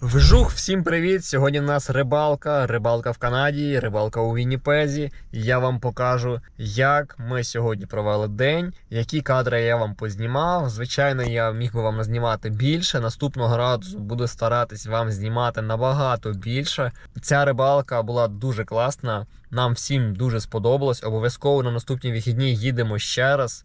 Вжух, всім привіт! Сьогодні в нас рибалка, рибалка в Канаді, рибалка у Вінніпезі. Я вам покажу, як ми сьогодні провели день, які кадри я вам познімав. Звичайно, я міг би вам назнімати більше. Наступного разу буду старатись вам знімати набагато більше. Ця рибалка була дуже класна. Нам всім дуже сподобалось. Обов'язково на наступні вихідні їдемо ще раз.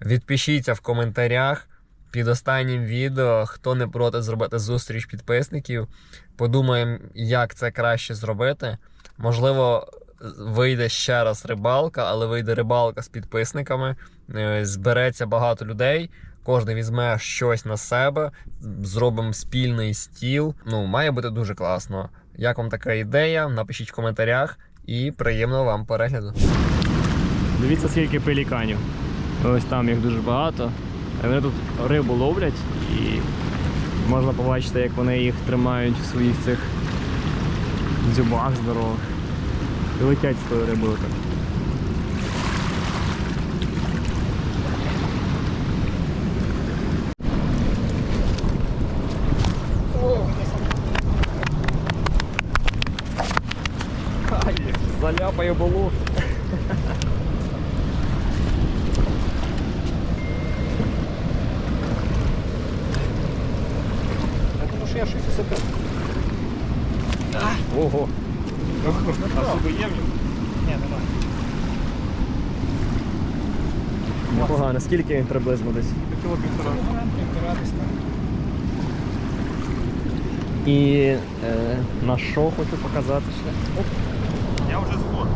Відпишіться в коментарях під останнім відео, хто не проти зробити зустріч підписників. Подумаємо, як це краще зробити. Можливо, вийде ще раз рибалка, але вийде рибалка з підписниками. Е, Збереться багато людей. Кожен візьме щось на себе, зробимо спільний стіл. Ну, має бути дуже класно. Як вам така ідея? Напишіть в коментарях і приємного вам перегляду. Дивіться, скільки пеліканів. Ось там їх дуже багато. Вони тут рибу ловлять і можна побачити, як вони їх тримають в своїх цих дзюбах здорових. І летять з тою рибою так. Заляпаю балу. Тому що я щось себе. Ого. А суби є в ньому? Ні, немає. Непогано. Скільки він приблизно десь? Кіло півтора. Півтора десь там. І е, на що хочу показати ще. Я вже згод.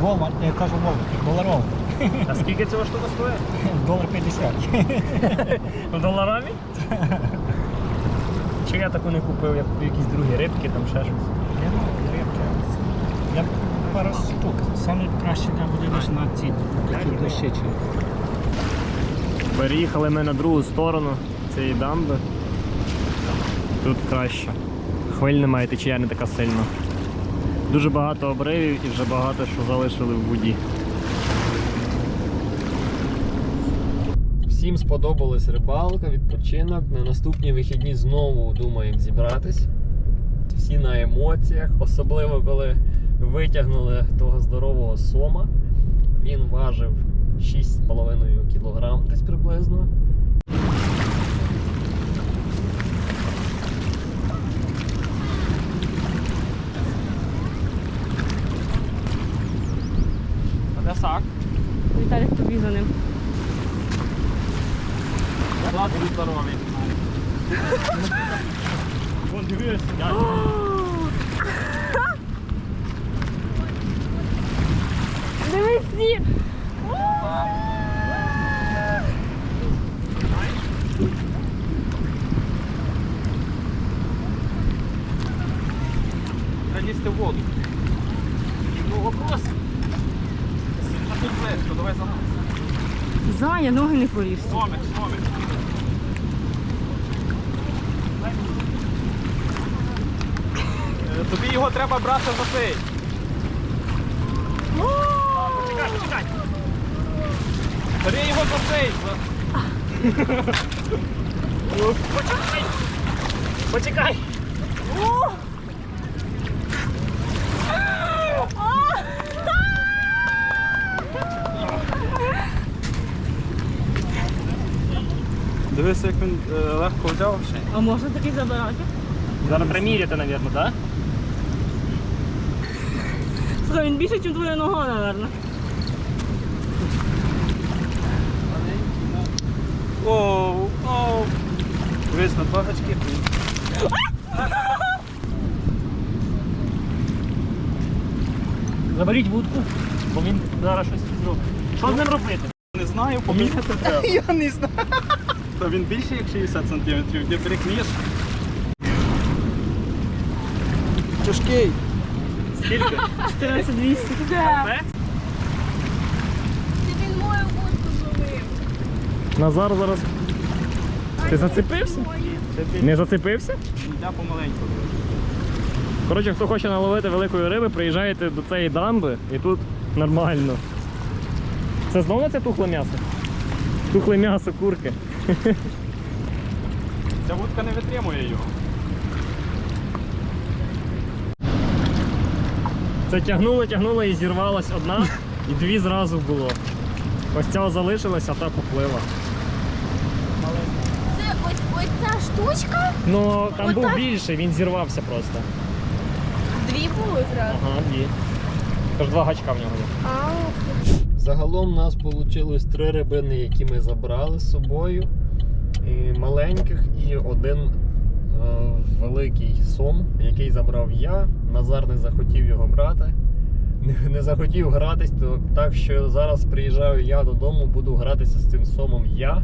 Вова, я кажу Вова, доларов. А скільки цього штука стоїть? Долар 50. Доларами? Чи я таку не купив, я купив якісь другі рибки, там ще щось. Я ну, рибки. Я пару штук. Саме краще для буде на ці такі дощечі. Переїхали ми на другу сторону цієї дамби. Тут краще. Хвиль немає, течія не така сильна. Дуже багато обривів і вже багато що залишили в воді. Всім сподобалась рибалка, відпочинок. На наступні вихідні знову думаємо зібратись. Всі на емоціях, особливо коли витягнули того здорового сома. Він важив 6,5 кг десь приблизно. Де сак? Віталік побіг за ним. Ладно, здоровий. Вон дивись, Дивись всі! Треба в воду. Ну, вопрос. А тут близько, давай за нас. Заня, ноги не поріж. Сомик, сомик. Е, Тобі його треба брати за цей. Почекай, почекай. Бери його за цей. Почекай! Почекай! Дивися, як він е, легко взяв. А можна такий забирати? Зараз приміряти, мабуть, так? Слухай, він більше, ніж твоя нога, мабуть. Оу, оу. Дивись на багачки. Заберіть вудку, бо він зараз щось зробить. Що з ним робити? Не знаю, поміряти треба. Я не знаю. Та він більше як 60 сантиметрів, де перекнієш. Тяжкий. Скільки? 14200. Це? Він мою вудку зловив. Назар зараз. Ти зацепився? Не зацепився? Я помаленьку. Коротше, хто хоче наловити великої риби, приїжджаєте до цієї дамби і тут нормально. Це знову це тухле м'ясо? Тухле м'ясо, курки. Ця вудка не витримує його. Це тягнуло, тягнуло і зірвалась одна, і дві зразу було. Ось ця залишилась, а та поплила. Це ось, ось ця штучка. Ну там був Отак? більше, він зірвався просто. Дві були зразу. Ага, дві. Тож два гачка в нього є. А, Загалом у нас вийшло три рибини, які ми забрали з собою. І маленьких, і один великий сом, який забрав я. Назар не захотів його брати. Не, не захотів гратись, то так що зараз приїжджаю я додому, буду гратися з цим сомом я.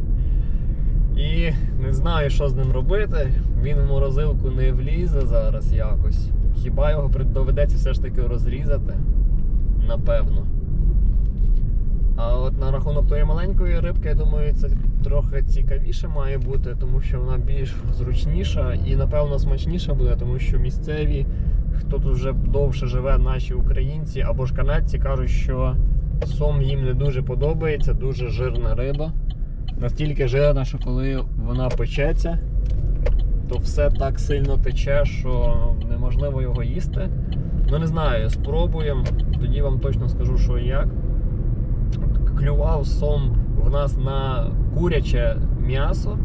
І не знаю, що з ним робити. Він в морозилку не влізе зараз якось. Хіба його доведеться все ж таки розрізати? Напевно. Рахунок тої маленької рибки, я думаю, це трохи цікавіше має бути, тому що вона більш зручніша і, напевно, смачніша буде, тому що місцеві, хто тут вже довше живе, наші українці або ж канадці, кажуть, що сом їм не дуже подобається, дуже жирна риба. Настільки жирна, що коли вона печеться, то все так сильно тече, що неможливо його їсти. Ну не знаю, спробуємо, тоді вам точно скажу, що і як клював сом в нас на куряче м'ясо,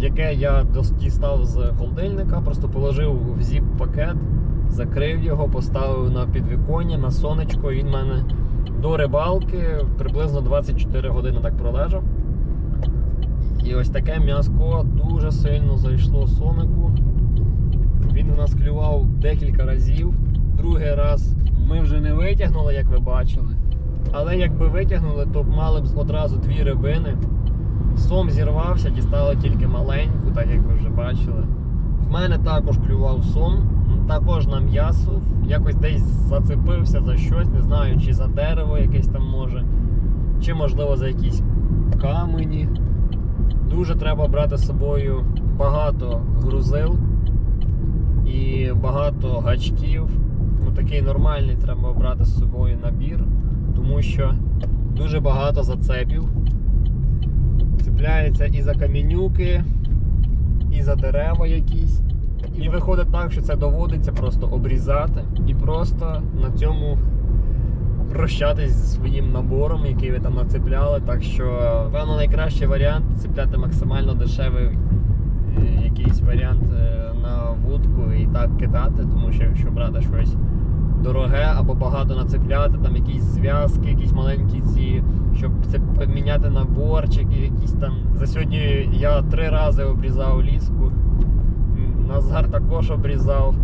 яке я дістав з холодильника, просто положив в зіп-пакет, закрив його, поставив на підвіконня, на сонечко. Він в мене до рибалки приблизно 24 години так пролежав. І ось таке м'яско дуже сильно зайшло сонику. Він у нас клював декілька разів. Другий раз ми вже не витягнули, як ви бачили. Але якби витягнули, то б мали б одразу дві рибини. Сом зірвався, дістали тільки маленьку, так як ви вже бачили. В мене також клював сом, також на м'ясо. Якось десь зацепився за щось, не знаю, чи за дерево якесь там може, чи можливо за якісь камені. Дуже треба брати з собою багато грузил і багато гачків. Ну, такий нормальний треба брати з собою набір, тому що дуже багато зацепів. Цепляється і за камінюки, і за дерева якісь. І виходить так, що це доводиться просто обрізати і просто на цьому прощатись зі своїм набором, який ви там нацепляли. Так що, певно, найкращий варіант цепляти максимально дешевий е, якийсь варіант е, на вудку і так кидати, тому що якщо брати щось дороге або багато нацепляти, там якісь зв'язки, якісь маленькі ці, щоб це поміняти наборчики, якісь там. За сьогодні я три рази обрізав ліску. Назар також обрізав.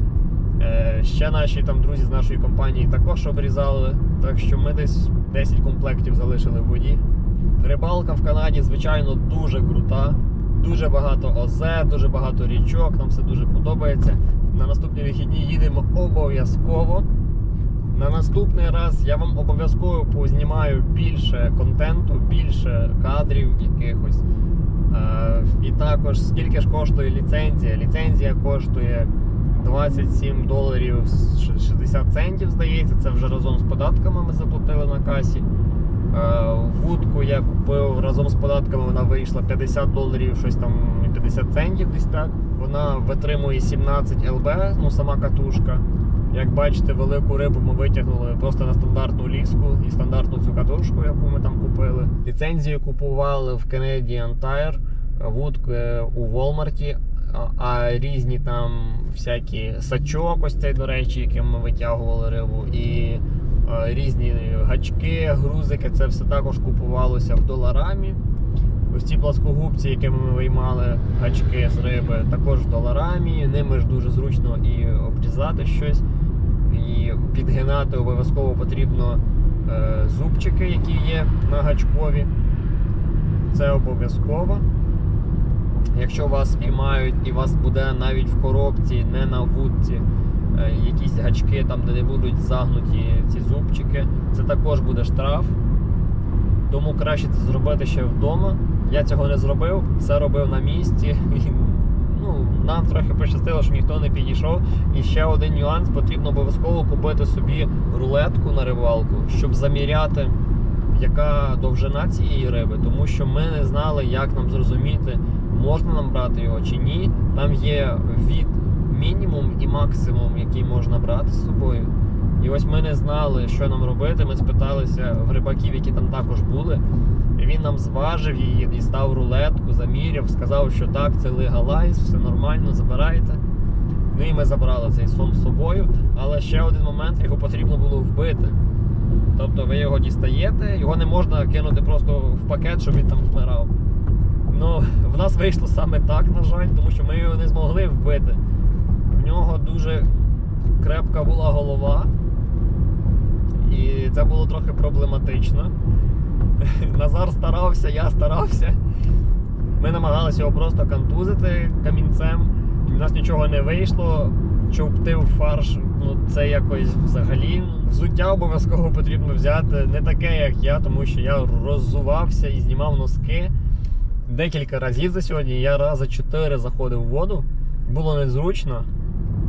Е, Ще наші там друзі з нашої компанії також обрізали. Так що ми десь 10 комплектів залишили в воді. Рибалка в Канаді, звичайно, дуже крута. Дуже багато озер, дуже багато річок, нам все дуже подобається. На наступні вихідні їдемо обов'язково. На наступний раз я вам обов'язково познімаю більше контенту, більше кадрів якихось. Е, і також скільки ж коштує ліцензія. Ліцензія коштує 27 доларів 60 центів, здається. Це вже разом з податками ми заплатили на касі. Е, Вудку я купив разом з податками, вона вийшла 50 доларів, щось там 50 центів десь так. Вона витримує 17 ЛБ, ну сама катушка. Як бачите, велику рибу ми витягнули просто на стандартну ліску і стандартну цю катушку, яку ми там купили. Ліцензію купували в Canadian Tire, вудку е, у а- а різні там всякі сачок, ось цей, до речі, яким ми витягували рибу, і е, різні гачки, грузики, це все також купувалося в доларамі. Ось ці пласкогубці, якими ми виймали гачки з риби, також в доларамі. Ними ж дуже зручно і обрізати щось. І підгинати обов'язково потрібно е, зубчики, які є на гачкові. Це обов'язково. Якщо вас спіймають і вас буде навіть в коробці, не на вудці, е, якісь гачки, там, де не будуть загнуті ці зубчики, це також буде штраф. Тому краще це зробити ще вдома. Я цього не зробив, все робив на місці. Ну, нам трохи пощастило, що ніхто не підійшов. І ще один нюанс: потрібно обов'язково купити собі рулетку на рибалку, щоб заміряти, яка довжина цієї риби, тому що ми не знали, як нам зрозуміти, можна нам брати його чи ні. Там є від мінімум і максимум, який можна брати з собою. І ось ми не знали, що нам робити. Ми спиталися в рибаків, які там також були. І він нам зважив її, дістав рулетку, заміряв, сказав, що так, це легалайз, все нормально, забирайте. Ну і ми забрали цей сом з собою. Але ще один момент, його потрібно було вбити. Тобто ви його дістаєте, його не можна кинути просто в пакет, щоб він там вмирав. Ну, в нас вийшло саме так, на жаль, тому що ми його не змогли вбити. В нього дуже крепка була голова. І це було трохи проблематично. Назар старався, я старався. Ми намагалися його просто контузити камінцем. У нас нічого не вийшло. Човптив фарш, ну це якось взагалі. Взуття обов'язково потрібно взяти не таке, як я, тому що я роззувався і знімав носки декілька разів за сьогодні. Я рази чотири заходив в воду. Було незручно.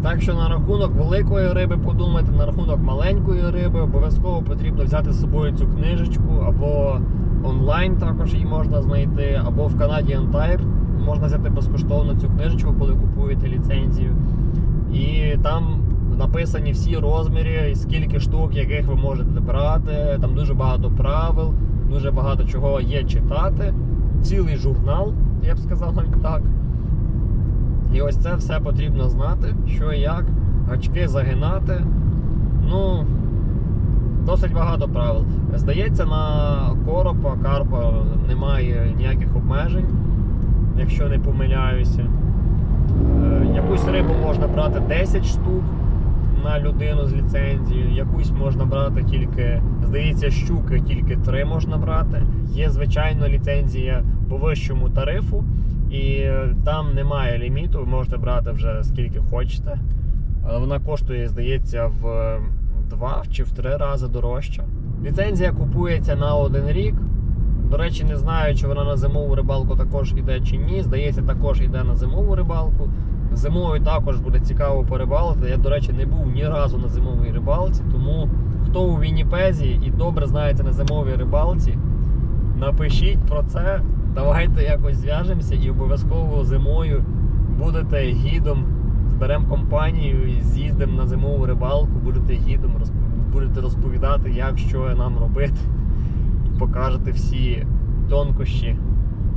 Так що на рахунок великої риби подумайте, на рахунок маленької риби обов'язково потрібно взяти з собою цю книжечку, або онлайн також її можна знайти, або в Канаді Antire можна взяти безкоштовно цю книжечку, коли купуєте ліцензію. І там написані всі розміри, скільки штук, яких ви можете брати. Там дуже багато правил, дуже багато чого є читати. Цілий журнал, я б сказав навіть так. І ось це все потрібно знати, що і як, гачки загинати. Ну, досить багато правил. Здається, на коропа, карпа немає ніяких обмежень, якщо не помиляюся. Е, Якусь рибу можна брати 10 штук на людину з ліцензією, якусь можна брати тільки, здається, щуки тільки 3 можна брати. Є, звичайно, ліцензія по вищому тарифу, і там немає ліміту, ви можете брати вже скільки хочете. Але вона коштує, здається, в 2 чи в 3 рази дорожче. Ліцензія купується на один рік. До речі, не знаю, чи вона на зимову рибалку також іде чи ні. Здається, також іде на зимову рибалку. Зимою також буде цікаво порибалити. Я, до речі, не був ні разу на зимовій рибалці, тому хто у Вінніпезі і добре знаєте на зимовій рибалці, напишіть про це. Давайте якось зв'яжемося і обов'язково зимою будете гідом. Зберемо компанію і з'їздимо на зимову рибалку, будете гідом, будете розповідати, як що нам робити покажете всі тонкощі,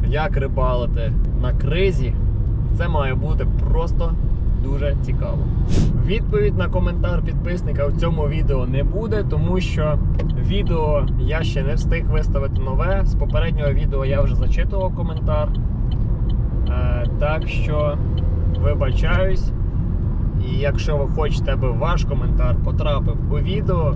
як рибалити на кризі. Це має бути просто дуже цікаво. Відповідь на коментар підписника в цьому відео не буде, тому що відео я ще не встиг виставити нове. З попереднього відео я вже зачитував коментар. Е, так що вибачаюсь. І якщо ви хочете, аби ваш коментар потрапив у відео,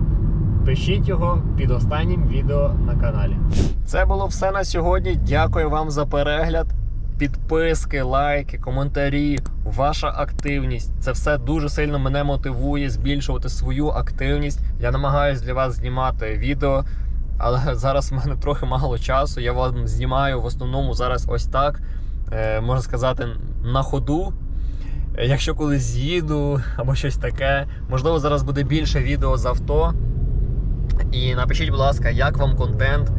пишіть його під останнім відео на каналі. Це було все на сьогодні. Дякую вам за перегляд. Підписки, лайки, коментарі, ваша активність. Це все дуже сильно мене мотивує збільшувати свою активність. Я намагаюся для вас знімати відео, але зараз в мене трохи мало часу. Я вам знімаю в основному зараз ось так. Е, можна сказати, на ходу. Якщо колись з'їду або щось таке, можливо, зараз буде більше відео з авто. І напишіть, будь ласка, як вам контент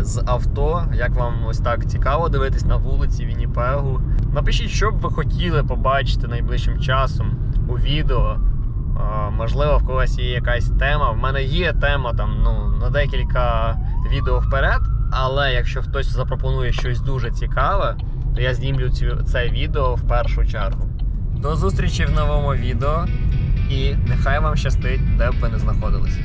з авто, як вам ось так цікаво дивитись на вулиці Вінніпегу. Напишіть, що б ви хотіли побачити найближчим часом у відео. Е, Можливо, в когось є якась тема. В мене є тема там ну, на декілька відео вперед. Але якщо хтось запропонує щось дуже цікаве, то я знімлю це відео в першу чергу. До зустрічі в новому відео і нехай вам щастить, де б ви не знаходились.